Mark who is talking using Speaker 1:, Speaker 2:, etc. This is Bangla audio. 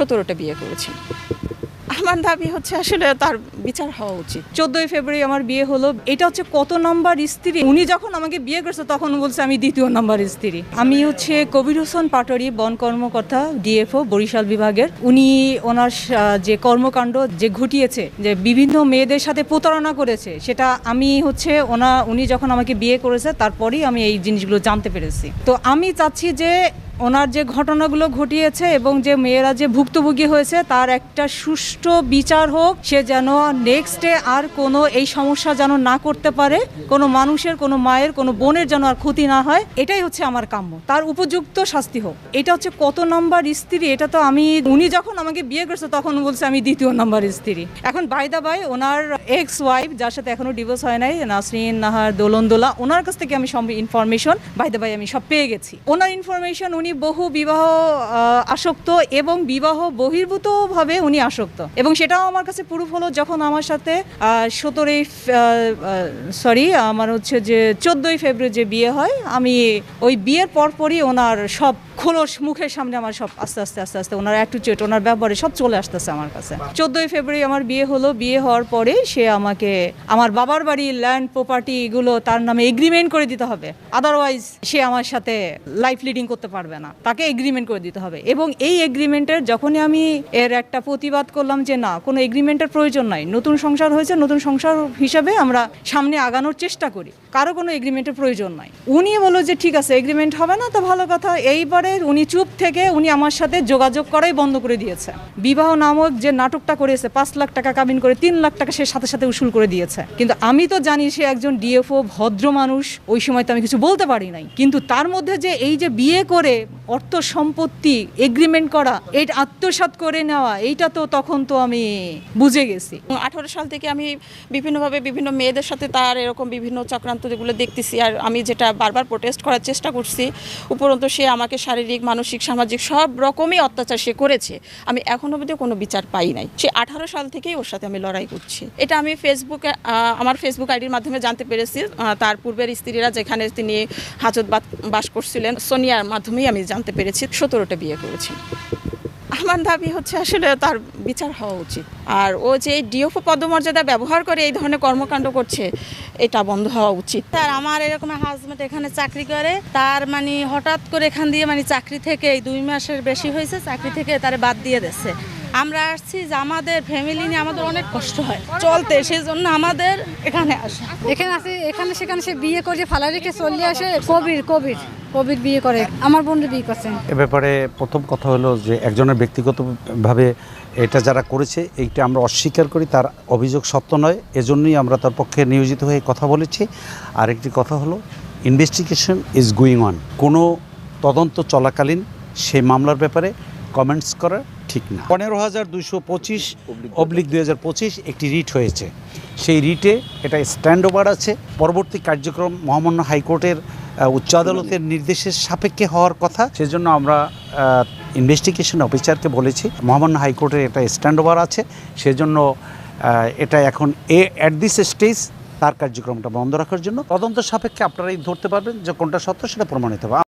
Speaker 1: সতেরোটা বিয়ে করেছি। আমার দাবি হচ্ছে আসলে তার বিচার হওয়া উচিত। চোদ্দই ফেব্রুয়ারি আমার বিয়ে হলো। এটা হচ্ছে কত নাম্বার স্ত্রী? উনি যখন আমাকে বিয়ে করছে, তখন বলছে আমি দ্বিতীয় নাম্বার স্ত্রী। আমি হচ্ছে কবির হোসেন পাটোয়ারি, বন কর্মকর্তা, ডিএফও, বরিশাল বিভাগের। উনি ওনার যে কর্মকাণ্ড যে ঘটিয়েছে, যে বিভিন্ন মেয়েদের সাথে প্রতারণা করেছে, সেটা আমি হচ্ছে ওনা, উনি যখন আমাকে বিয়ে করেছে, তারপরেই আমি এই জিনিসগুলো জানতে পেরেছি। তো আমি চাচ্ছি যে ওনার যে ঘটনাগুলো ঘটিয়েছে এবং যে মেয়েরা যে ভুক্তভোগী হয়েছে, তার একটা সুষ্ঠু বিচার হোক, সে যেন নেক্সটে আর কোনো এই সমস্যা যেন না করতে পারে, কোনো মানুষের, কোনো মায়ের, কোনো বোনের যেন আর ক্ষতি না হয়, এটাই হচ্ছে আমার কাম্য। তার উপযুক্ত শাস্তি হোক। এটা হচ্ছে কত নম্বর স্ত্রী, এটা তো আমি, উনি যখন আমাকে বিয়ে করছে, তখন বলছে আমি দ্বিতীয় নম্বর স্ত্রী। এখন বাইদা বাই ওনার এক্স ওয়াইফ যার সাথে এখনও ডিভোর্স হয় নাই, নাসরিন, নাহার দোলন দোলা ওনার কাছ থেকে আমি সব ইনফরমেশন বাইদা বাই আমি সব পেয়ে গেছি। ওনার ইনফরমেশন উনি বহু বিবাহ আসক্ত এবং বিবাহ বহির্ভূতভাবে উনি আসক্ত। এবং সেটাও আমার কাছে প্রুফ হলো যখন আমার সাথে সতেরোই সরি, আমার হচ্ছে যে চোদ্দোই ফেব্রুয়ারি যে বিয়ে হয়, আমি ওই বিয়ের পরপরই ওনার সব খোলস মুখের সামনে আমার সব আস্তে আস্তে আস্তে আস্তে ওনার অ্যাটিচিউড ওনার ব্যবহারে সব চলে আসতেছে আমার কাছে। চোদ্দোই ফেব্রুয়ারি আমার বিয়ে হলো। বিয়ে হওয়ার পরে সে আমাকে আমার বাবার বাড়ি ল্যান্ড প্রপার্টি এগুলো তার নামে এগ্রিমেন্ট করে দিতে হবে। আদারওয়াইজ সে আমার সাথে লাইফ লিডিং করতে পারবে না। তাকে এগ্রিমেন্ট করে দিতে হবে। এবং এই এগ্রিমেন্টের যখনই আমি এর একটা প্রতিবাদ করলাম যে না, কোনো এগ্রিমেন্টের প্রয়োজন নাই। নতুন সংসার হয়েছে, নতুন সংসার হিসাবে আমরা সামনে আগানোর চেষ্টা করি। কারও কোনো এগ্রিমেন্টের প্রয়োজন নাই। উনি বলল যে, ঠিক আছে এগ্রিমেন্ট হবে না, তো ভালো কথা। এইবারে উনি চুপ থেকে উনি আমার সাথে যোগাযোগ করাই বন্ধ করে দিয়েছে। বিবাহ নামক যে নাটকটা করেছে, পাঁচ লাখ টাকা কাবিন করে তিন লাখ টাকা সে সাথে সাথে উসুল করে দিয়েছে। কিন্তু আমি তো জানি সে একজন ডিএফও ভদ্র মানুষ, ওই সময় তো আমি কিছু বলতে পারি নাই। কিন্তু তার মধ্যে যে এই যে বিয়ে করে অর্থ সম্পত্তি এগ্রিমেন্ট করা এটা আত্মসাৎ করে নেওয়া, এইটা তো তখন তো আমি বুঝে গেছি। আঠারো সাল থেকে আমি বিভিন্নভাবে বিভিন্ন মেয়েদের সাথে তার এরকম বিভিন্ন চক্রান্ত যেগুলো দেখতেছি আর আমি যেটা বারবার প্রোটেস্ট করার চেষ্টা করছি, উপরন্ত সে আমাকে শারীরিক, মানসিক, সামাজিক সব রকমই অত্যাচার সে করেছে। আমি এখনও অবধি কোনো বিচার পাই নাই। সে আঠারো সাল থেকেই ওর সাথে আমি লড়াই করছি। এটা আমি ফেসবুকে আমার ফেসবুক আইডির মাধ্যমে জানতে পেরেছি। তার পূর্বের স্ত্রীরা যেখানে তিনি হাজত বাস করছিলেন, সোনিয়ার মাধ্যমেই আমি জানতে পেরেছি, সতেরোটা বিয়ে করেছি। আমার দাবি হচ্ছে আসলে তার বিচার হওয়া উচিত। আর ও যে ডিওফো পদমর্যাদা ব্যবহার করে এই ধরনের কর্মকাণ্ড করছে, এটা বন্ধ হওয়া উচিত।
Speaker 2: তার আমার এরকম হাজব্যান্ড এখানে চাকরি করে, তার মানে হঠাৎ করে এখান দিয়ে মানে চাকরি থেকে এই দুই মাসের বেশি হয়েছে, চাকরি থেকে তারে বাদ দিয়ে দিচ্ছে আমরা আসছি যে আমাদের ফ্যামিলি নিয়ে আমাদের অনেক কষ্ট হয়। চলতে সেই জন্য আমাদের এখানে আসে।
Speaker 3: এখানে আছে এখানে সেখানে সে বিয়ে করে ফালা রেখে চলে আসে। কবির কবির কবির বিয়ে করে। আমার বোনের বিয়ে করছেন
Speaker 4: এ ব্যাপারে প্রথম কথা হলো যে একজনের ব্যক্তিগতভাবে এটা যারা করেছে এইটা আমরা অস্বীকার করি তার অভিযোগ সত্য নয়। এজন্যই আমরা তার পক্ষে নিয়োজিত হয়ে কথা বলেছি। আরেকটি কথা হলো ইনভেস্টিগেশন ইজ গোয়িং অন কোনো তদন্ত চলাকালীন সেই মামলার ব্যাপারে কমেন্টস করা ঠিক না। পনেরো হাজার দুইশো পঁচিশ অবলিক দুই হাজার পঁচিশ একটি রিট হয়েছে। সেই রিটে এটা স্ট্যান্ড ওভার আছে। পরবর্তী কার্যক্রম মহামান্য হাইকোর্টের উচ্চ আদালতের নির্দেশের সাপেক্ষে হওয়ার কথা। সেজন্য আমরা ইনভেস্টিগেশন অফিসারকে বলেছি মহামান্য হাইকোর্টের এটা স্ট্যান্ড ওভার আছে। সেজন্য এটা এখন এ অ্যাট দিস স্টেজ তার কার্যক্রমটা বন্ধ রাখার জন্য। তদন্ত সাপেক্ষে আপনারাই ধরতে পারবেন যে কোনটা সত্য সেটা প্রমাণিত হবে।